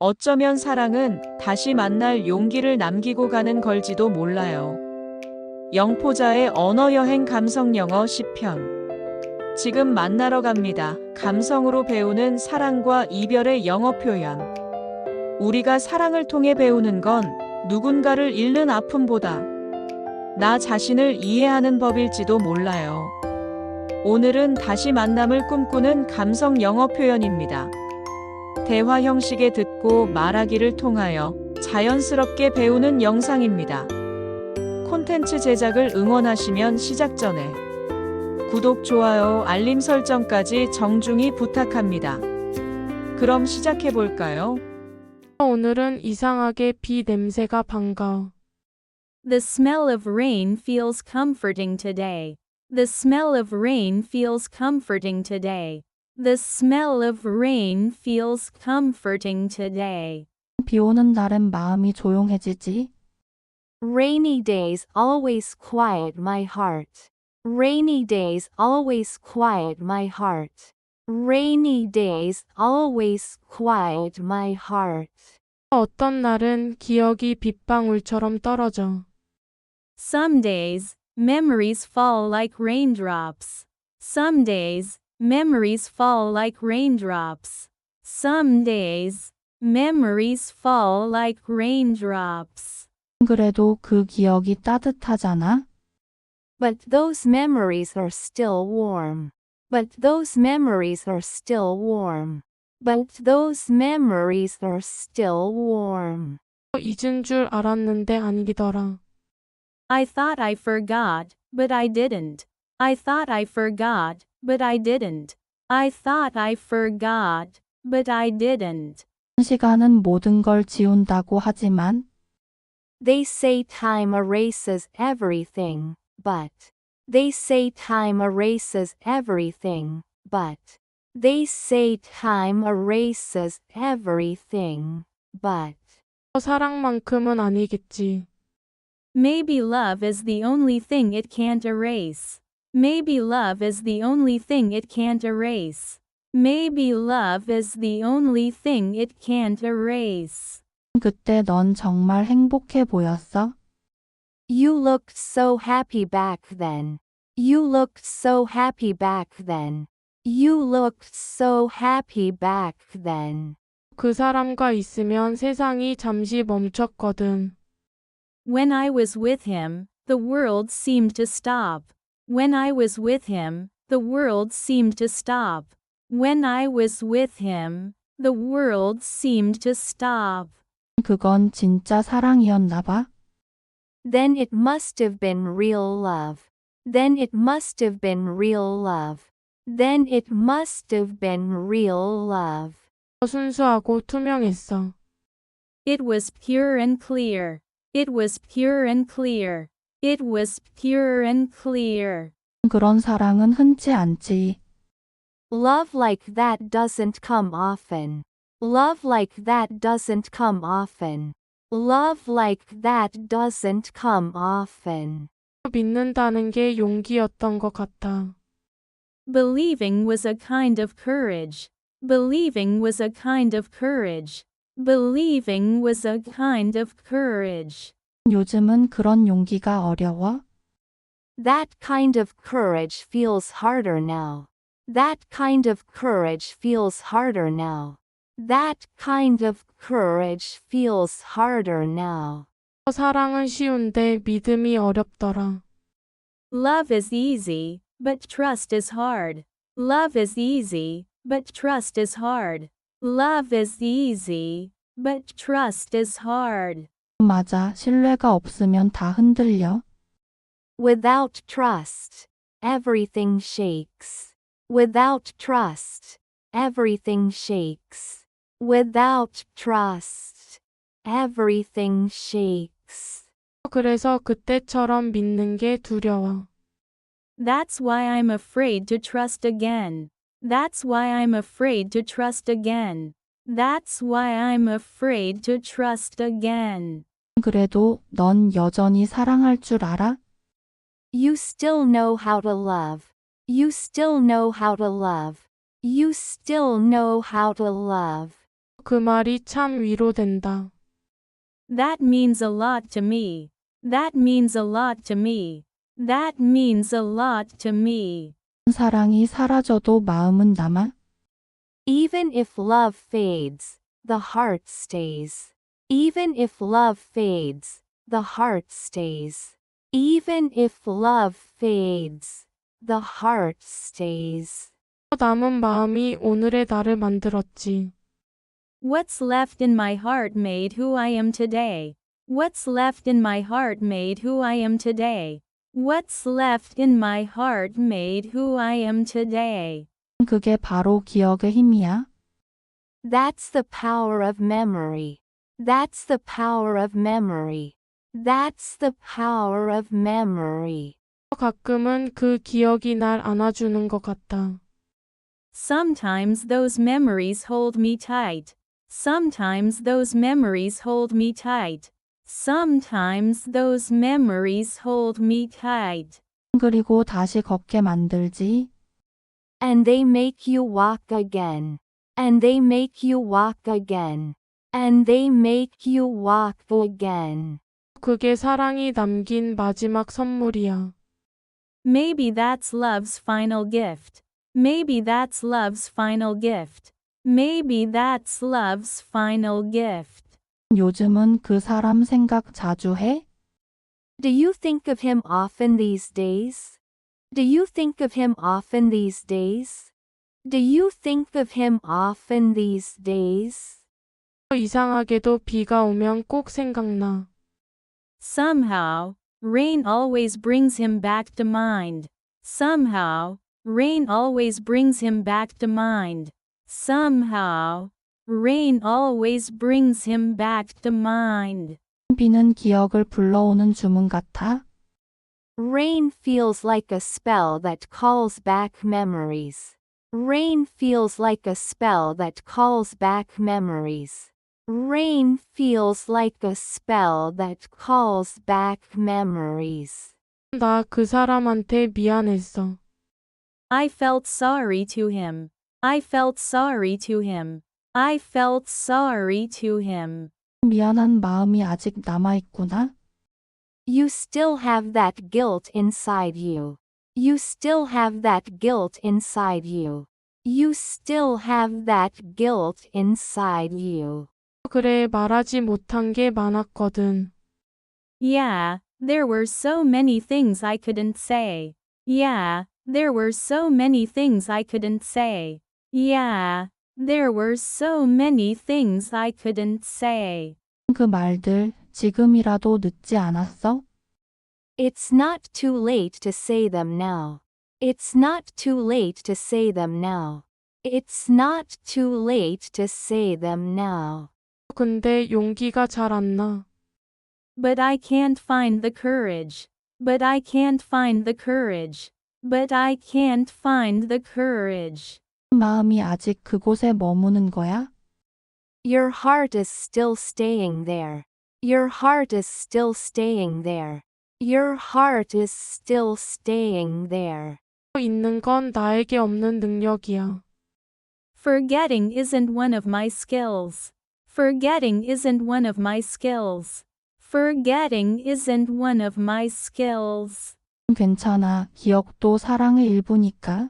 어쩌면 사랑은 다시 만날 용기를 남기고 가는 걸지도 몰라요. 영포자의 언어 여행 감성 영어 10편. 지금 만나러 갑니다. 감성으로 배우는 사랑과 이별의 영어 표현. 우리가 사랑을 통해 배우는 건 누군가를 잃는 아픔보다 나 자신을 이해하는 법일지도 몰라요. 오늘은 다시 만남을 꿈꾸는 감성 영어 표현입니다. 대화 형식의 듣고 말하기를 통하여 자연스럽게 배우는 영상입니다. 콘텐츠 제작을 응원하시면 시작 전에 구독, 좋아요, 알림 설정까지 정중히 부탁합니다. 그럼 시작해 볼까요? 오늘은 이상하게 비 냄새가 반가워. The smell of rain feels comforting today. The smell of rain feels comforting today. The smell of rain feels comforting today. 비 오는 날은 마음이 조용해지지. Rainy days always quiet my heart. Rainy days always quiet my heart. Rainy days always quiet my heart. 어떤 날은 기억이 빗방울처럼 떨어져. Some days, memories fall like raindrops. Some days, memories fall like raindrops. Some days, memories fall like raindrops. 그래도 그 기억이 따뜻하잖아. But those memories are still warm. But those memories are still warm. But those memories are still warm. 잊은 줄 알았는데 아니더라. I thought I forgot, but I didn't. I thought I forgot, but I didn't. I thought I forgot, but I didn't. 시간은 모든 걸 지운다고 하지만 They say time erases everything, but they say time erases everything, but they say time erases everything, but 사랑만큼은 아니겠지. Maybe love is the only thing it can't erase. Maybe love is the only thing it can't erase. Maybe love is the only thing it can't erase. 그때 넌 정말 행복해 보였어. you looked so happy back then. You looked so happy back then. You looked so happy back then. 그 사람과 있으면 세상이 잠시 멈췄거든. When I was with him, the world seemed to stop. When I was with him, the world seemed to stop. When I was with him, the world seemed to stop. 그건 진짜 사랑이었나 봐. Then it must have been real love. Then it must have been real love. Then it must have been real love. 순수하고 투명했어. It was pure and clear. It was pure and clear. It was pure and clear. 그런 사랑은 흔치 않지. Love like that doesn't come often. Love like that doesn't come often. Love like that doesn't come often. 믿는다는 게 용기였던 것 같아. Believing was a kind of courage. Believing was a kind of courage. Believing was a kind of courage. 요즘은 그런 용기가 어려워. That kind of courage feels harder now. That kind of courage feels harder now. That kind of courage feels harder now. 사랑은 쉬운데 믿음이 어렵더라. Love is easy, but trust is hard. Love is easy, but trust is hard. Love is easy, but trust is hard. 맞아. 신뢰가 없으면 다 흔들려. Without trust, everything shakes. Without trust, everything shakes. Without trust, everything shakes. 그래서 그때처럼 믿는 게 두려워. That's why I'm afraid to trust again. That's why I'm afraid to trust again. That's why I'm afraid to trust again. 그래도 넌 여전히 사랑할 줄 알아? You still know how to love. You still know how to love. You still know how to love. 그 말이 참 위로된다. That means a lot to me. That means a lot to me. That means a lot to me. 사랑이 사라져도 마음은 남아? Even if love fades, the heart stays. Even if love fades, the heart stays. Even if love fades, the heart stays. 남은 마음이 오늘의 나를 만들었지. What's left in my heart made who I am today. What's left in my heart made who I am today. What's left in my heart made who I am today. 그게 바로 기억의 힘이야. That's the power of memory. That's the power of memory. That's the power of memory. 가끔은 그 기억이 날 안아주는 것 같다. Sometimes those memories hold me tight. Sometimes those memories hold me tight. Sometimes those memories hold me tight. 그리고 다시 걷게 만들지. And they make you walk again. And they make you walk again. And they make you walk again. 그게 사랑이 남긴 마지막 선물이야. Maybe that's love's final gift. Maybe that's love's final gift. Maybe that's love's final gift. 요즘은 그 사람 생각 자주 해? Do you think of him often these days? Do you think of him often these days? Do you think of him often these days? 이상하게도 비가 오면 꼭 생각나. Somehow, rain always brings him back to mind. Somehow, rain always brings him back to mind. Somehow, rain always brings him back to mind. 비는 기억을 불러오는 주문 같아? Rain feels like a spell that calls back memories. Rain feels like a spell that calls back memories. Rain feels like a spell that calls back memories. 나 그 사람한테 미안했어. I felt sorry to him. I felt sorry to him. I felt sorry to him. 미안한 마음이 아직 남아있구나. You still have that guilt inside you. You still have that guilt inside you. You still have that guilt inside you. 그래 말하지 못한 게 많았거든. Yeah, there were so many things I couldn't say. Yeah, there were so many things I couldn't say. Yeah, there were so many things I couldn't say. 그 말들 지금이라도 늦지 않았어? It's not too late to say them now. It's not too late to say them now. It's not too late to say them now. 근데 용기가 잘 안 나. But I can't find the courage. But I can't find the courage. But I can't find the courage. 마음이 아직 그곳에 머무는 거야? Your heart is still staying there. Your heart is still staying there. Your heart is still staying there. 있는 건 나에게 없는 능력이야. Forgetting isn't one of my skills. Forgetting isn't one of my skills. Forgetting isn't one of my skills. 괜찮아. 기억도 사랑의 일부니까.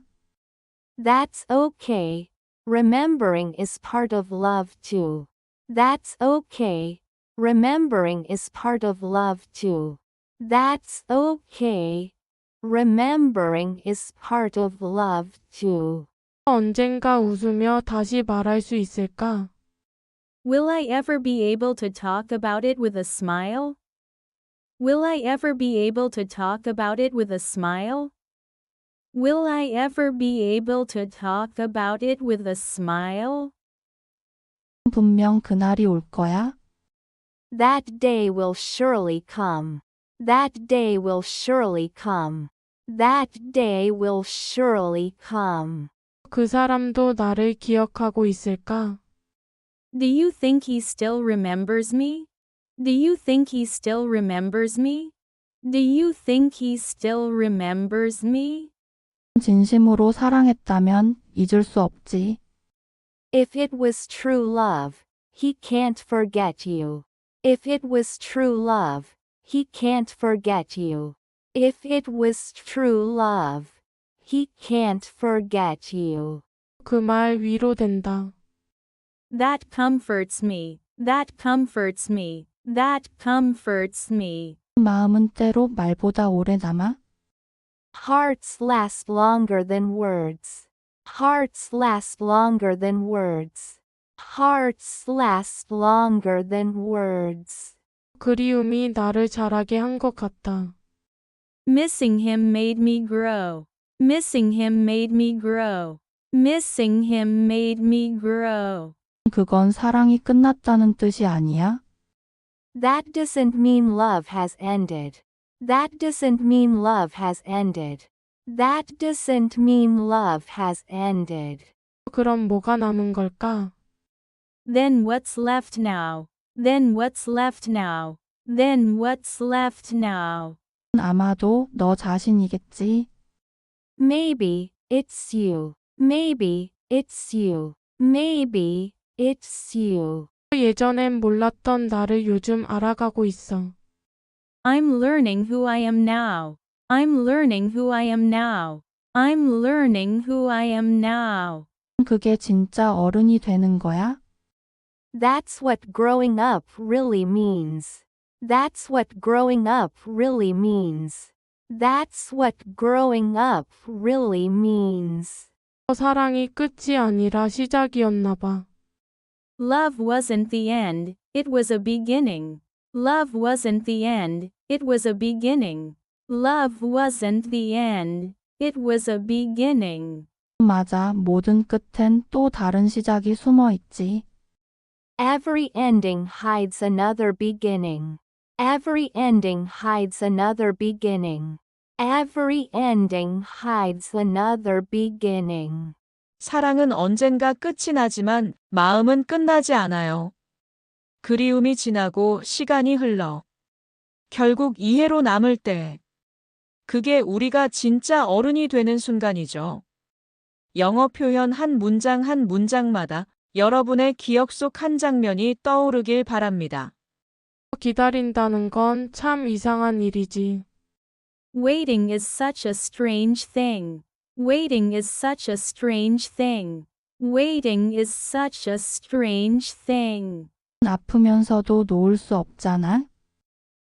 That's okay. Remembering is part of love too. That's okay. Remembering is part of love too. That's okay. Remembering is part of love too. 언젠가 웃으며 다시 말할 수 있을까? Will I ever be able to talk about it with a smile? Will I ever be able to talk about it with a smile? Will I ever be able to talk about it with a smile? 분명 그날이 올 거야. That day will surely come. That day will surely come. That day will surely come. 그 사람도 나를 기억하고 있을까? Do you think he still remembers me? Do you think he still remembers me? Do you think he still remembers me? 진심으로 사랑했다면 잊을 수 없지. If it was true love, he can't forget you. If it was true love, he can't forget you. If it was true love, he can't forget you. 그 말 위로된다. That comforts me. That comforts me. That comforts me. 마음은 때로 말보다 오래 남아? Hearts last longer than words. Hearts last longer than words. Hearts last longer than words. 그리움이 나를 자라게 한 것 같다. Missing him made me grow. Missing him made me grow. Missing him made me grow. 그건 사랑이 끝났다는 뜻이 아니야? That doesn't mean love has ended. That doesn't mean love has ended. That doesn't mean love has ended. 그럼 뭐가 남은 걸까? Then what's left now? Then what's left now? Then what's left now? 아마도 너 자신이겠지. Maybe it's you. Maybe it's you. Maybe it's you. 예전엔 몰랐던 나를 요즘 알아가고 있어. I'm learning who I am now. I'm learning who I am now. I'm learning who I am now. 그게 진짜 어른이 되는 거야? That's what growing up really means. That's what growing up really means. That's what growing up really means. 사랑이 끝이 아니라 시작이었나 봐. Love wasn't the end, it was a beginning. Love wasn't the end, it was a beginning. Love wasn't the end, it was a beginning. 맞아, 모든 끝엔 또 다른 시작이 숨어 있지. Every ending hides another beginning. Every ending hides another beginning. Every ending hides another beginning. 사랑은 언젠가 끝이 나지만 마음은 끝나지 않아요. 그리움이 지나고 시간이 흘러. 결국 이해로 남을 때. 그게 우리가 진짜 어른이 되는 순간이죠. 영어 표현 한 문장 한 문장마다 여러분의 기억 속 한 장면이 떠오르길 바랍니다. 기다린다는 건 참 이상한 일이지. Waiting is such a strange thing. Waiting is such a strange thing. Waiting is such a strange thing. 아프면서도 놓을 수 없잖아.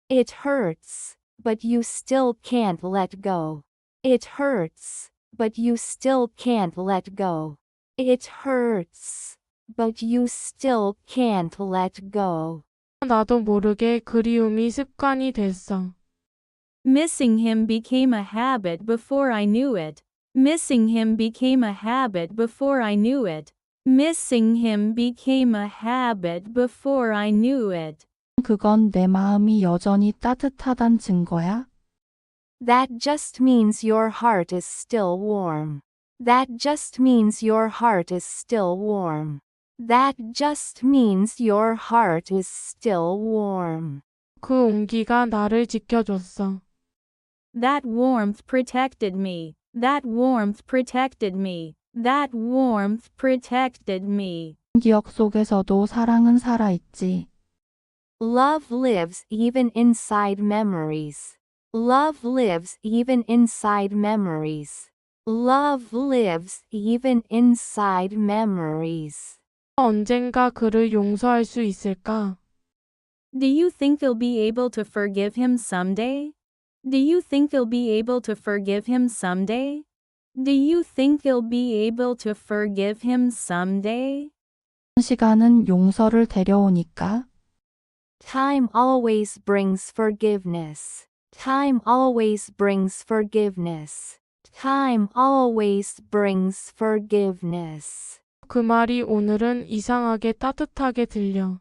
It hurts, but you still can't let go. It hurts, but you still can't let go. It hurts, but you still can't let go. 나도 모르게 그리움이 습관이 됐어. Missing him became a habit before I knew it. Missing him became a habit before I knew it. Missing him became a habit before I knew it. 그건 내 마음이 여전히 따뜻하단 증거야. That just means your heart is still warm. That just means your heart is still warm. That just means your heart is still warm. 그 온기가 나를 지켜줬어. That warmth protected me. That warmth protected me. That warmth protected me. 기억 속에서도 사랑은 살아있지. Love lives even inside memories. Love lives even inside memories. Love lives even inside memories. 언젠가 그를 용서할 수 있을까? Do you think you'll be able to forgive him someday? Do you think you'll be able to forgive him someday? Do you think you'll be able to forgive him someday? 시간은 용서를 데려오니까. Time always brings forgiveness. Time always brings forgiveness. Time always brings forgiveness. 그 말이 오늘은 이상하게 따뜻하게 들려.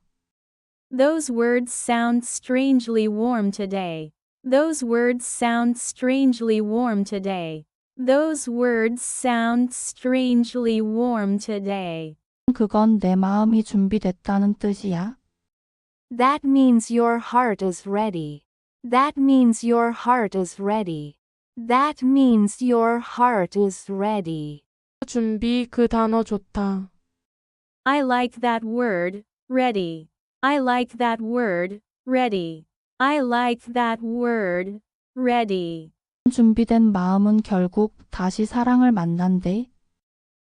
Those words sound strangely warm today. Those words sound strangely warm today. Those words sound strangely warm today. 그건 내 마음이 준비됐다는 뜻이야. That means your heart is ready. That means your heart is ready. That means your heart is ready. 준비 그 단어 좋다. I like that word, ready. I like that word, ready. I like that word, ready. 준비된 마음은 결국 다시 사랑을 만난대.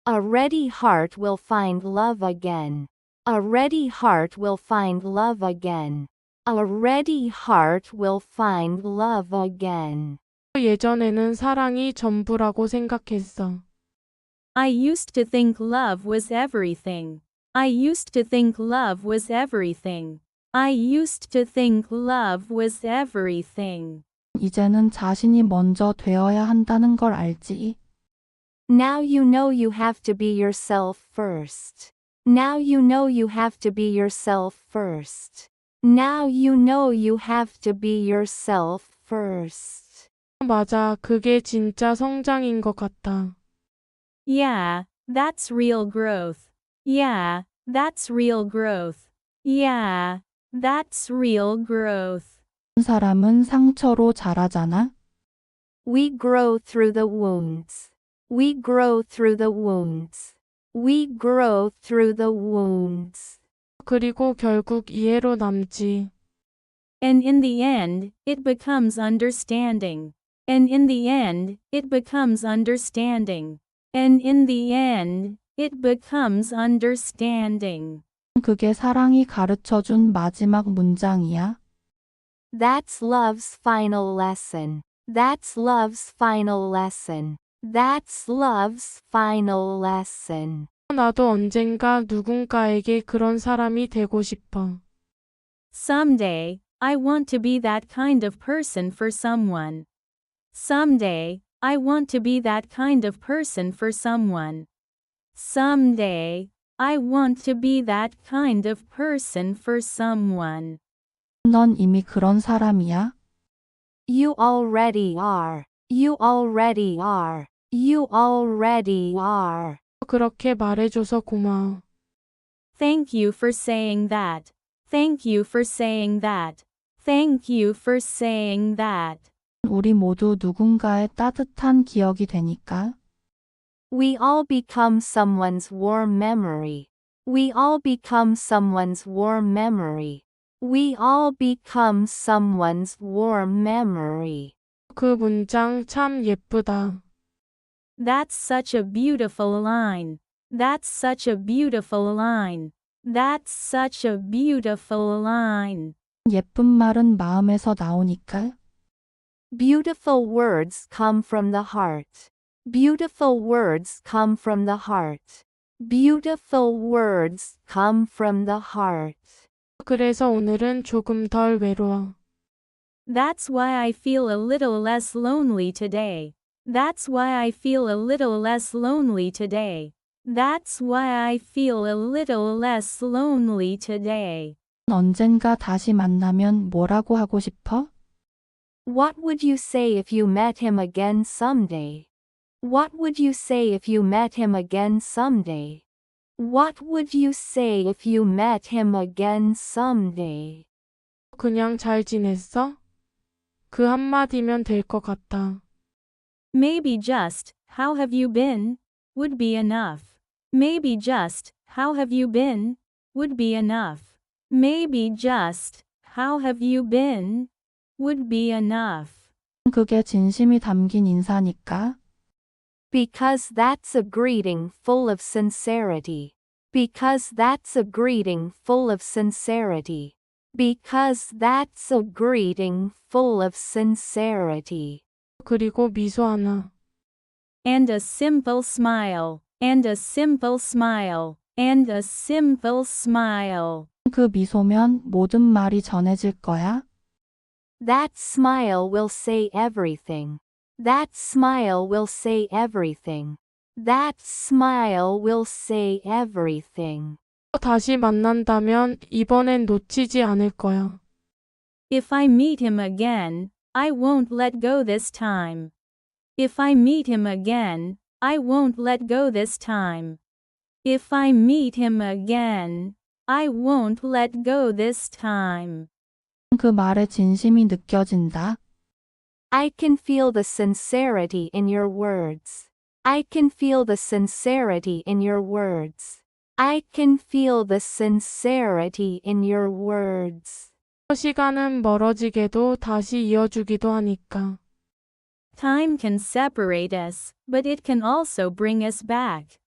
A ready heart will find love again. A ready heart will find love again. A ready heart will find love again. 예전에는 사랑이 전부라고 생각했어. I used to think love was everything. I used to think love was everything. I used to think love was everything. 이제는 자신이 먼저 되어야 한다는 걸 알지. Now you know you have to be yourself first. Now you know you have to be yourself first. Now you know you have to be yourself first. 맞아, 그게 진짜 성장인 것 같다. Yeah, that's real growth. Yeah, that's real growth. Yeah, that's real growth. 사람은 상처로 자라잖아. We grow through the wounds. We grow through the wounds. We grow through the wounds. 그리고 결국 이해로 남지. And in the end, it becomes understanding. And in the end, it becomes understanding. And in the end, it becomes understanding. 그게 사랑이 가르쳐 준 마지막 문장이야. That's love's final lesson. That's love's final lesson. That's love's final lesson. 나도 언젠가 누군가에게 그런 사람이 되고 싶어. Someday, I want to be that kind of person for someone. Someday, I want to be that kind of person for someone. Someday, I want to be that kind of person for someone. 넌 이미 그런 사람이야. You already are. You already are. You already are. 그렇게 말해줘서 고마워. Thank you for saying that. Thank you for saying that. Thank you for saying that. 우리 모두 누군가의 따뜻한 기억이 되니까. We all become someone's warm memory. We all become someone's warm memory. We all become someone's warm memory. 그 문장 참 예쁘다. That's such a beautiful line. That's such a beautiful line. That's such a beautiful line. 예쁜 말은 마음에서 나오니까. Beautiful words come from the heart. Beautiful words come from the heart. Beautiful words come from the heart. 그래서 오늘은 조금 덜 외로워. That's why I feel a little less lonely today. That's why I feel a little less lonely today. That's why I feel a little less lonely today. 언젠가 다시 만나면 뭐라고 하고 싶어? What would you say if you met him again someday? What would you say if you met him again someday? What would you say if you met him again someday? 그냥 잘 지냈어? 그 한마디면 될 것 같다. Maybe just, how have you been? would be enough. Maybe just, how have you been? would be enough. Maybe just, how have you been? would be enough. 그게 진심이 담긴 인사니까. Because that's a greeting full of sincerity. Because that's a greeting full of sincerity. Because that's a greeting full of sincerity. 그리고 미소 하나. And a simple smile, and a simple smile, and a simple smile. 그 미소면 모든 말이 전해질 거야. That smile will say everything. That smile will say everything. That smile will say everything. 다시 만난다면 이번엔 놓치지 않을 거야. If I meet him again, I won't let go this time. If I meet him again, I won't let go this time. If I meet him again, I won't let go this time. 그 말에 진심이 느껴진다. I can feel the sincerity in your words. I can feel the sincerity in your words. I can feel the sincerity in your words. 시간은 멀어지게도 다시 이어주기도 하니까. Time can separate us, but it can also bring us back.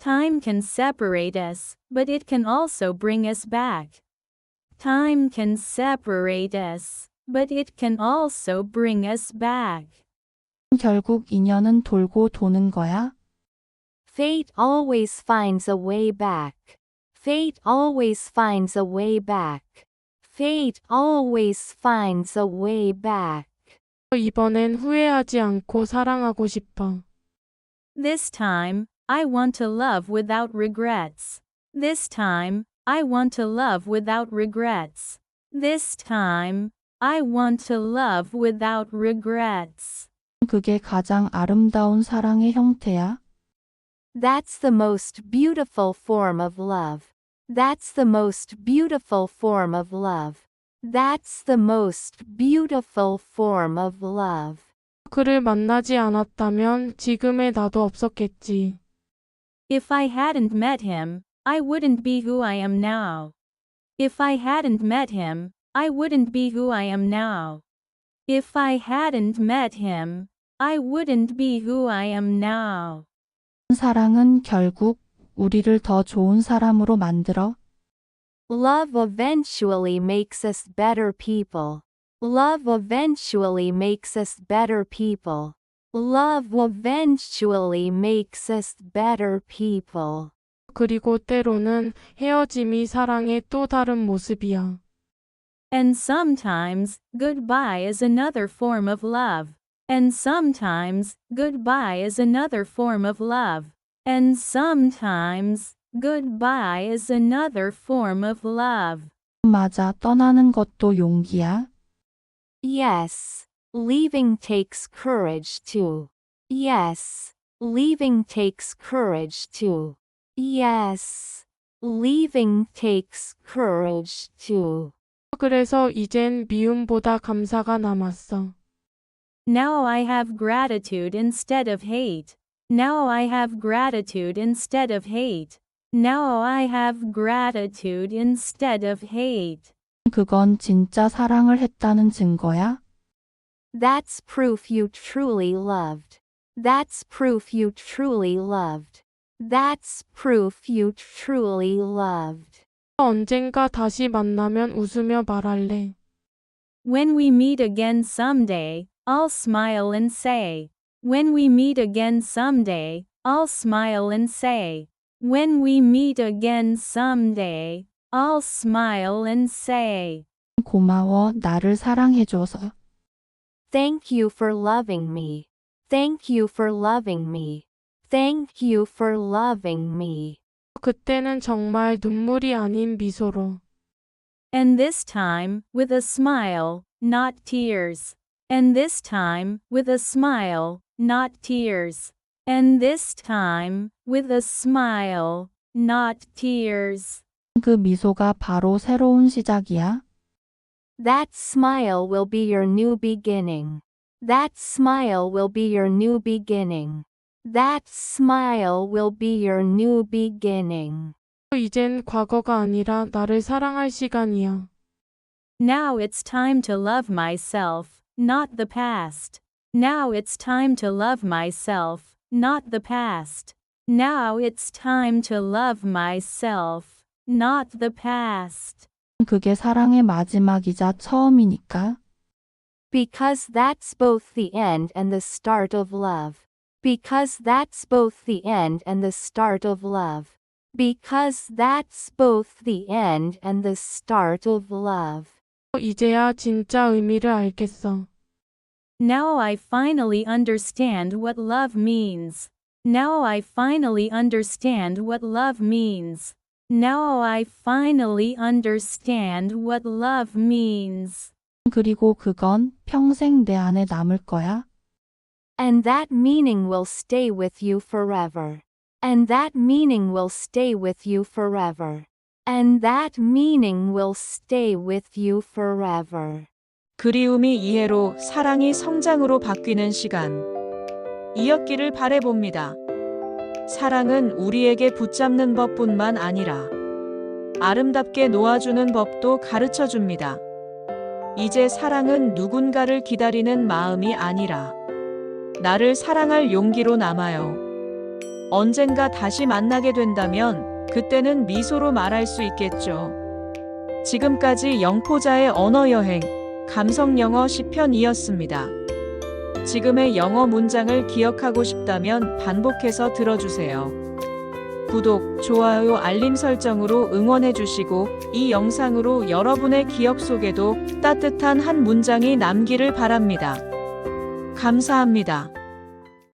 Time can separate us, but it can also bring us back. Time can separate us, but it can also bring us back. 결국 인연은 돌고 도는 거야? Fate always finds a way back. Fate always finds a way back. Fate always finds a way back. 이번엔 후회하지 않고 사랑하고 싶어. This time, I want to love without regrets. This time, I want to love without regrets. This time, I want to love without regrets. 그게 가장 아름다운 사랑의 형태야? That's the most beautiful form of love. That's the most beautiful form of love. That's the most beautiful form of love. 그를 만나지 않았다면 지금의 나도 없었겠지. If I hadn't met him, I wouldn't be who I am now. If I hadn't met him, I wouldn't be who I am now. If I hadn't met him, I wouldn't be who I am now. 사랑은 결국 우리를 더 좋은 사람으로 만들어 Love eventually makes us better people. Love eventually makes us better people. Love eventually makes us better people. 그리고 때로는 헤어짐이 사랑의 또 다른 모습이야. And sometimes, goodbye is another form of love. And sometimes, goodbye is another form of love. And sometimes, goodbye is another form of love. 맞아 떠나는 것도 용기야. Yes, leaving takes courage too. Yes, leaving takes courage too. Yes, leaving takes courage too. 그래서 이젠 미움보다 감사가 남았어. Now I have gratitude instead of hate. Now I have gratitude instead of hate. Now I have gratitude instead of hate. 그건 진짜 사랑을 했다는 증거야? That's proof you truly loved. That's proof you truly loved. That's proof you truly loved. 언젠가 다시 만나면 웃으며 말할래. When we meet again someday, I'll smile and say. When we meet again someday, I'll smile and say. When we meet again someday, I'll smile and say. 고마워 나를 사랑해줘서. Thank you for loving me. Thank you for loving me. Thank you for loving me. 그때는 정말 눈물이 아닌 미소로. And this time, with a smile, not tears. And this time, with a smile, not tears. And this time, with a smile, not tears. 그 미소가 바로 새로운 시작이야. That smile will be your new beginning. That smile will be your new beginning. That smile will be your new beginning. 이젠 과거가 아니라 나를 사랑할 시간이야. Now it's time to love myself, not the past. Now it's time to love myself, not the past. Now it's time to love myself, not the past. 그게 사랑의 마지막이자 처음이니까. Because that's both the end and the start of love. Because that's both the end and the start of love. Because that's both the end and the start of love. 이제야 진짜 의미를 알겠어. Now I finally understand what love means. Now I finally understand what love means. Now I finally understand what love means. 그리고 그건 평생 내 안에 남을 거야. And that meaning will stay with you forever. And that meaning will stay with you forever. And that meaning will stay with you forever. 그리움이 이해로 사랑이 성장으로 바뀌는 시간. 이었기를 바래봅니다. 사랑은 우리에게 붙잡는 법뿐만 아니라 아름답게 놓아주는 법도 가르쳐 줍니다. 이제 사랑은 누군가를 기다리는 마음이 아니라 나를 사랑할 용기로 남아요. 언젠가 다시 만나게 된다면 그때는 미소로 말할 수 있겠죠. 지금까지 영포자의 언어 여행, 감성 영어 10편이었습니다. 지금의 영어 문장을 기억하고 싶다면 반복해서 들어주세요. 구독, 좋아요, 알림 설정으로 응원해 주시고 이 영상으로 여러분의 기억 속에도 따뜻한 한 문장이 남기를 바랍니다. 감사합니다.